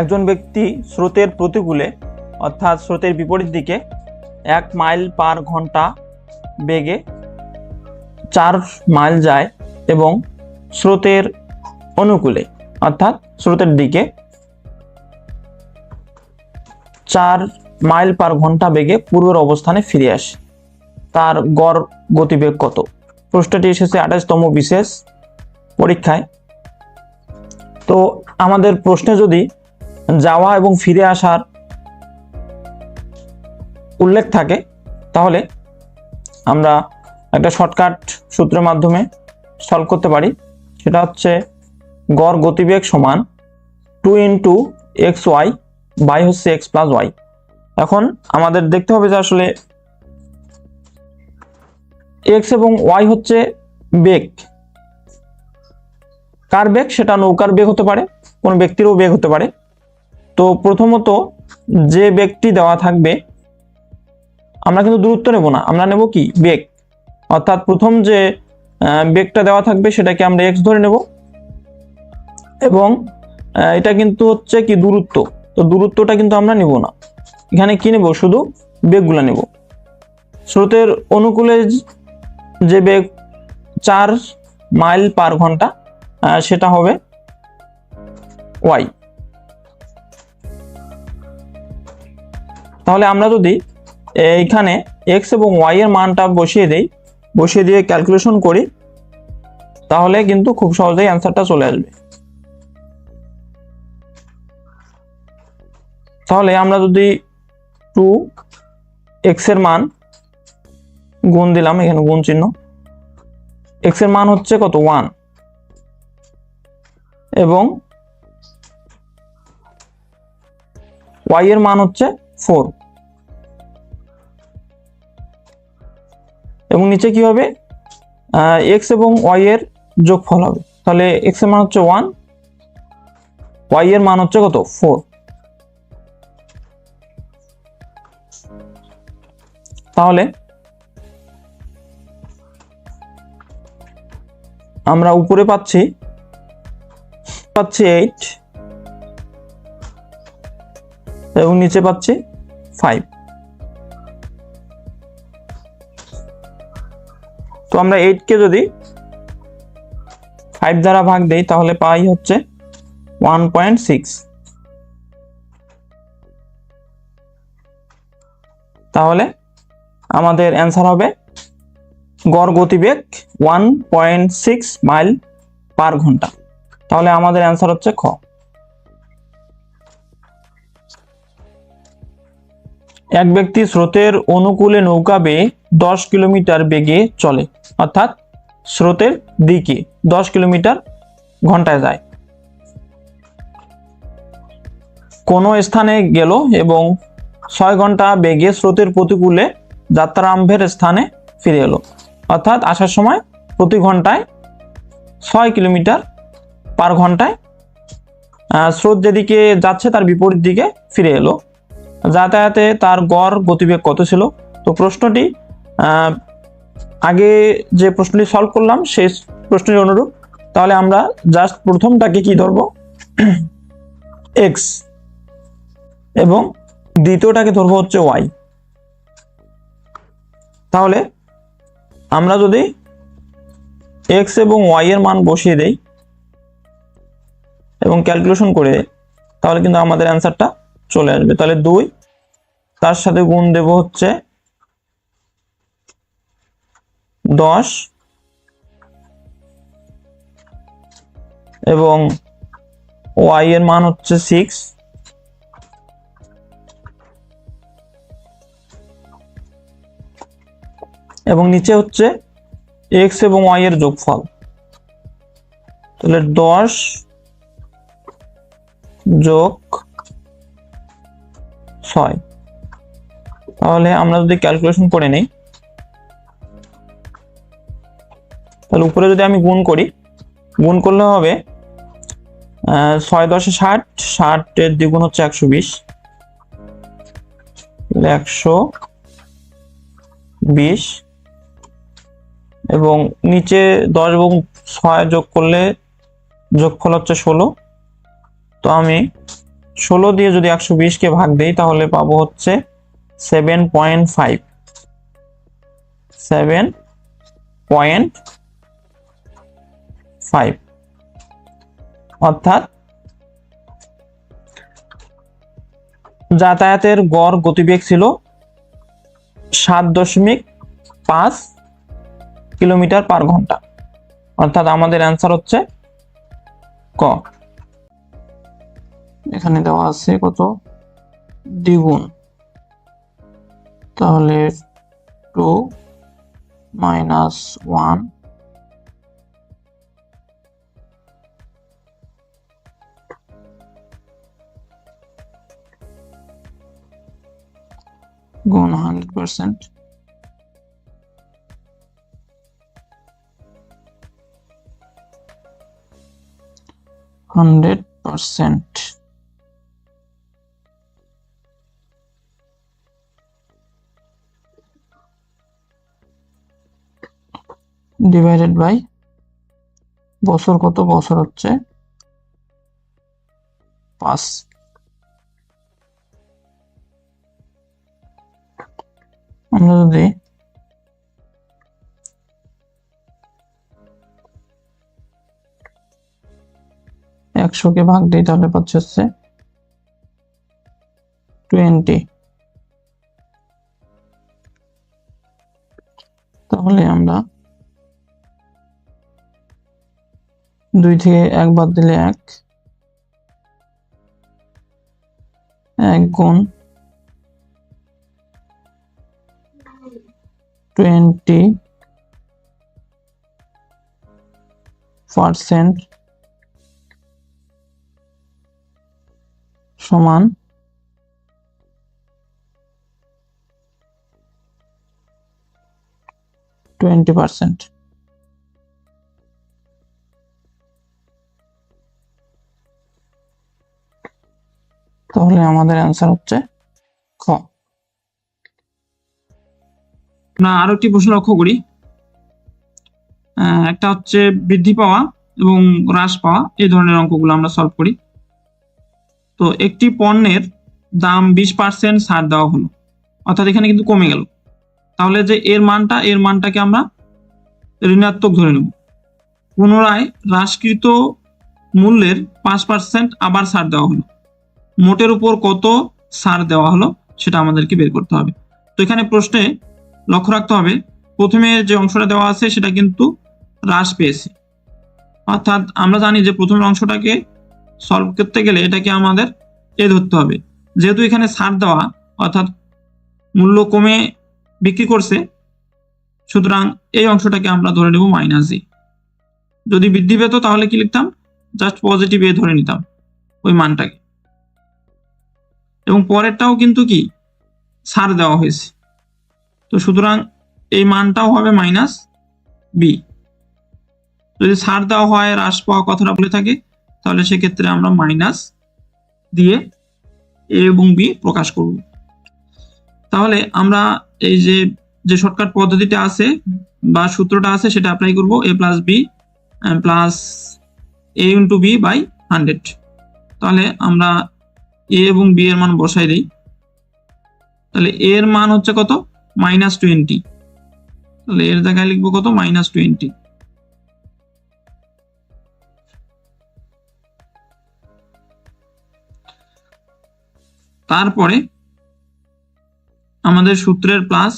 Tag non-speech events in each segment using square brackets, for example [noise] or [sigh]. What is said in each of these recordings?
একজন ব্যক্তি স্রোতের প্রতিকূলে, অর্থাৎ স্রোতের বিপরীত দিকে এক মাইল পার ঘণ্টা বেগে চার মাইল যায় এবং স্রোতের অনুকূলে, অর্থাৎ স্রোতের দিকে চার মাইল পার ঘণ্টা বেগে পূর্বের অবস্থানে ফিরে আসে। তার গড় গতিবেগ কত? প্রশ্নটি এসেছে আঠাশতম বিশেষ পরীক্ষায়। তো আমাদের প্রশ্নে যদি যাওয়া এবং ফিরে আসার উল্লেখ থাকে, তাহলে আমরা একটা শর্টকাট সূত্রের মাধ্যমে সলভ করতে পারি। সেটা হচ্ছে গড় গতিবেগ সমান two into x y by হচ্ছে এক্স প্লাস ওয়াই এখন আমাদের দেখতে হবে যে আসলে এক্স এবং ওয়াই হচ্ছে বেগ। কার বেগ? সেটা নৌকার বেগ হতে পারে, কোনো ব্যক্তিরও বেগ হতে পারে। তো প্রথমত যে বেগটি দেওয়া থাকবে, আমরা কিন্তু দূরত্ব নেব না। আমরা নেব কি? বেগ। অর্থাৎ প্রথম যে বেগটা দেওয়া থাকবে সেটাকে আমরা এক্স ধরে নেব। এবং এটা কিন্তু হচ্ছে কি দূরত্ব। তো দূরত্বটা কিন্তু আমরা নেব না। এখানে কি নেব? শুধু বেগগুলো নেব। স্রোতের অনুকূলে যে বেগ চার মাইল পার ঘণ্টা সেটা হবে ওয়াই তাহলে আমরা যদি এইখানে এক্স এবং ওয়াই এর মানটা বসিয়ে দেই, বসিয়ে দিয়ে ক্যালকুলেশন করি, তাহলে কিন্তু খুব সহজেই অ্যান্সারটা চলে আসবে। তাহলে আমরা যদি টু এক্সের মান গুণ দিলাম, এখানে গুণ চিহ্ন এক্সের মান হচ্ছে কত? ওয়ান এবং ওয়াই এর মান হচ্ছে ফোর। এবং নিচে কি হবে? এক্স এবং ওয়াই এর যোগফল হবে। তাহলে এক্সের মান হচ্ছে ওয়ান ওয়াই এর মান হচ্ছে কত? ফোর তাহলে আমরা উপরে পাচ্ছি পাচ্ছি এইট এবং নিচে পাচ্ছি ফাইভ তো আমরা এইটকে যদি ফাইভ দ্বারা ভাগ দেই, তাহলে পাই হচ্ছে ওয়ান পয়েন্ট সিক্স তাহলে আমাদের অ্যান্সার হবে গড় গতিবেগ one point six mile per ঘণ্টা। তাহলে আমাদের অ্যান্সার হচ্ছে খ। এক ব্যক্তি স্রোতের অনুকূলে নৌকা বেয়ে দশ কিলোমিটার বেগে চলে, অর্থাৎ স্রোতের দিকে দশ কিলোমিটার ঘন্টায় যায়। কোনো স্থানে গেল এবং ছয় ঘণ্টা বেগে স্রোতের প্রতিকূলে যাত্রারম্ভের স্থানে ফিরে এলো, অর্থাৎ আসার সময় প্রতি ঘন্টায় ছয় কিলোমিটার পার ঘন্টায় স্রোত যেদিকে যাচ্ছে তার বিপরীত দিকে ফিরে এলো। যাতায়াতে তার গড় গতিবেগ কত ছিল? তো প্রশ্নটি আগে যে প্রশ্নটি সলভ করলাম, সেই প্রশ্নটি অনুরূপ। তাহলে আমরা জাস্ট প্রথমটাকে কি ধরবো? [clears throat] এক্স এবং দ্বিতীয়টাকে ধরবো হচ্ছে ওয়াই তাহলে আমরা যদি এক্স এবং ওয়াই এর মান বসিয়ে দেই এবং ক্যালকুলেশন করে, তাহলে কিন্তু আমাদের অ্যান্সারটা চলে আসবে। তাহলে দুই, তার সাথে গুণ দেব হচ্ছে দশ এবং ওয়াই এর মান হচ্ছে সিক্স। এবং নিচে হচ্ছে এক্স এবং ওয়াই এর যোগফল। তাহলে দশ যোগ ছয়। তাহলে আমরা যদি ক্যালকুলেশন করে নেই, তাহলে উপরে যদি আমি গুণ করি, গুণ করলে হবে ছয় দশে ষাট, ষাটের দ্বিগুণ হচ্ছে একশো বিশ। একশো বিশ। এবং নিচে দশ এবং ছয় যোগ করলে যোগফল হচ্ছে ষোলো। তো আমি ষোলো দিয়ে যদি একশো বিশকে ভাগ দেই, তাহলে পাবো হচ্ছে seven point five. Seven point five. অর্থাৎ যাতায়াতের গড় গতিবেগ ছিল সাত দশমিক পাঁচ কিলোমিটার পার ঘণ্টা। অর্থাৎ আমাদের অ্যান্সার হচ্ছে ক। এখানে দেওয়া আছে কত? দ্বিগুণ। তাহলে টু মাইনাস ওয়ান। গুণ hundred percent. Hundred percent. Divided by বছর কত? বছর হচ্ছে পাঁচ। আমরা যদি একশোকে ভাগ দিই, তাহলে পাচ্ছে হচ্ছে টোয়েন্টি তাহলে আমরা দুই থেকে এক বাদ দিলে এক। এক গুণ টোয়েন্টি পার্সেন্ট সমান টোয়েন্টি পার্সেন্ট তাহলে আমাদের অ্যান্সার হচ্ছে খ। আমরা আরও একটি প্রশ্ন লক্ষ্য করি। একটা হচ্ছে বৃদ্ধি পাওয়া এবং হ্রাস পাওয়া, এই ধরনের অঙ্কগুলো আমরা সলভ করি। তো একটি পণ্যের দাম বিশ পার্সেন্ট ছাড় দেওয়া হলো, অর্থাৎ এখানে কিন্তু কমে গেল। তাহলে যে এর মানটা, এর মানটাকে আমরা ঋণাত্মক ধরে নেব। পুনরায় হ্রাসকৃত মূল্যের পাঁচ পার্সেন্ট আবার ছাড় দেওয়া হলো। মোটের উপর কত সার দেওয়া হলো সেটা আমাদেরকে বের করতে হবে। তো এখানে প্রশ্নে লক্ষ্য রাখতে হবে, প্রথমে যে অংশটা দেওয়া আছে সেটা কিন্তু হ্রাস পেয়েছে। অর্থাৎ আমরা জানি যে প্রথমের অংশটাকে সলভ করতে গেলে এটাকে আমাদের এ ধরতে হবে। যেহেতু এখানে সার দেওয়া, অর্থাৎ মূল্য কমে বিক্রি করছে, সুতরাং এই অংশটাকে আমরা ধরে নেব মাইনাস জি যদি বৃদ্ধি পেত তাহলে কি লিখতাম? জাস্ট পজিটিভ এ ধরে নিতাম ওই মানটাকে। এবং পরেরটাও কিন্তু কি? ছাড় দেওয়া হয়েছে। তো সুতরাং এই মানটাও হবে মাইনাস বি। যদি ছাড় দেওয়া হয়, হ্রাস পাওয়া কথাটা বলে থাকে, তাহলে সেক্ষেত্রে আমরা মাইনাস দিয়ে এ এবং বি প্রকাশ করব। তাহলে আমরা এই যে যে শর্টকাট পদ্ধতিটা আছে বা সূত্রটা আছে, সেটা অ্যাপ্লাই করব A plus B plus A into B by hundred তাহলে আমরা এ এবং বি এর মান বসাই দিই। তাহলে এর মান হচ্ছে কত? Minus twenty. তাহলে এর জায়গায় লিখব কত? Minus twenty. তারপরে আমাদের সূত্রের প্লাস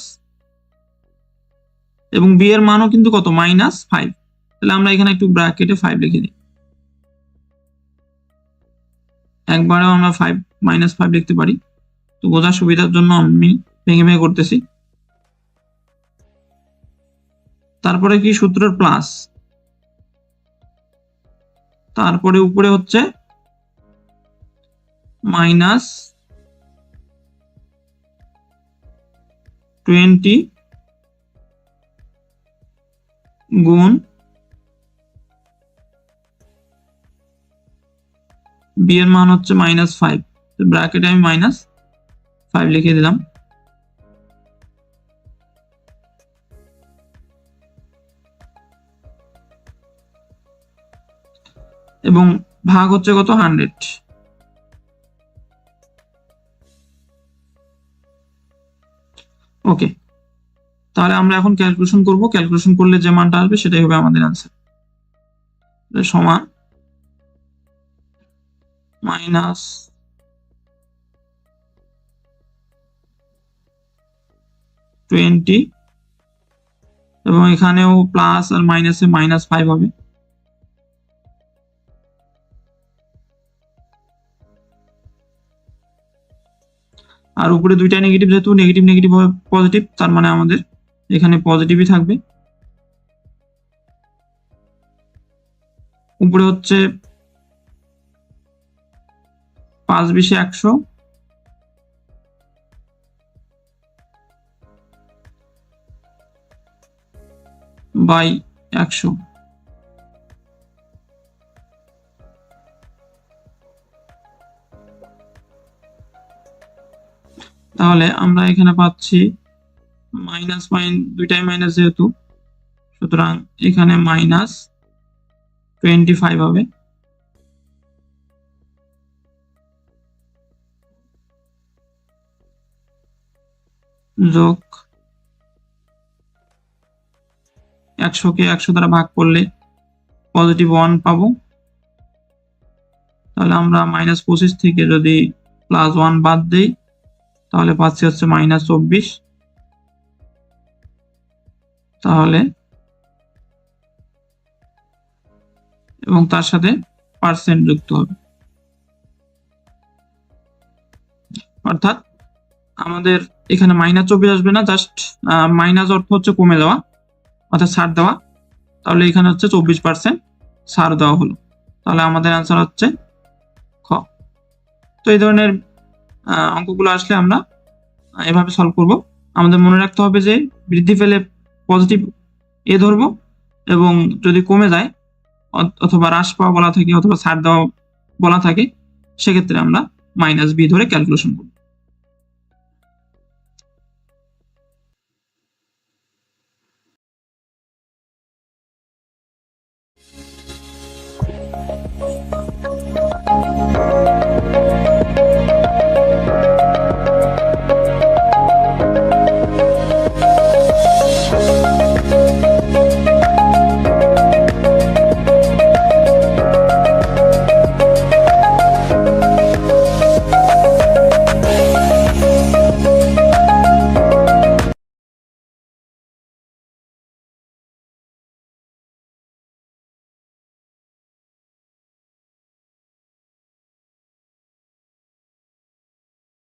এবং বি এর মানও কিন্তু কত? মাইনাস ফাইভ তাহলে আমরা এখানে একটু ব্র্যাকেটে ফাইভ লিখে দিই। একবারেও আমরা ফাইভ মাইনাস ফাইভ লিখতে পারি। তো বোঝার সুবিধার জন্য আমি ভেঙে ভেঙে করতেছি। তারপরে কি সূত্রের প্লাস তারপরে উপরে হচ্ছে মাইনাস টোয়েন্টি গুণ b এর মান হচ্ছে মাইনাস ফাইভ তো ব্র্যাকেটে আমি মাইনাস ফাইভ লিখে দিলাম। এবং ভাগ হচ্ছে কত? হান্ড্রেড ওকে তাহলে আমরা এখন ক্যালকুলেশন করব। ক্যালকুলেশন করলে যে মানটা আসবে সেটাই হবে আমাদের আনসার সমান মাইনাস টোয়েন্টি এবং এখানেও প্লাস আর মাইনাসে মাইনাস ফাইভ হবে। আর উপরে দুইটা নেগেটিভ যেহেতু নেগেটিভ নেগেটিভ হবে পজিটিভ তার মানে আমাদের এখানে পজিটিভই থাকবে। উপরে হচ্ছে পাঁচ বিশে একশো। বাই একশো। তাহলে আমরা এখানে পাচ্ছি মাইনাস মাইন দুইটাই মাইনাস যেহেতু, সুতরাং এখানে মাইনাস টোয়েন্টি ফাইভ হবে। যোগ একশোকে একশো দ্বারা ভাগ করলে পজিটিভ ওয়ান পাবো। তাহলে আমরা মাইনাস পঁচিশ থেকে যদি প্লাস ওয়ান বাদ দেই, তাহলে পাচ্ছি হচ্ছে মাইনাস চব্বিশ। তাহলে এবং তার সাথে পার্সেন্ট যুক্ত হবে। অর্থাৎ আমাদের এখানে মাইনাস চব্বিশ আসবে না জাস্ট মাইনাস অর্থ হচ্ছে কমে দেওয়া, অর্থাৎ ছাড় দেওয়া। তাহলে এখানে হচ্ছে চব্বিশ পার্সেন্ট ছাড় দেওয়া হলো। তাহলে আমাদের অ্যান্সার হচ্ছে খ। তো এই ধরনের অঙ্কগুলো আসলে আমরা এভাবে সলভ করব। আমাদের মনে রাখতে হবে যে বৃদ্ধি পেলে পজিটিভ এ ধরবো এবং যদি কমে যায় অথ- অথবা হ্রাস পাওয়া বলা থাকে অথবা ছাড় দেওয়া বলা থাকে, সেক্ষেত্রে আমরা মাইনাস বি ধরে ক্যালকুলেশন করব।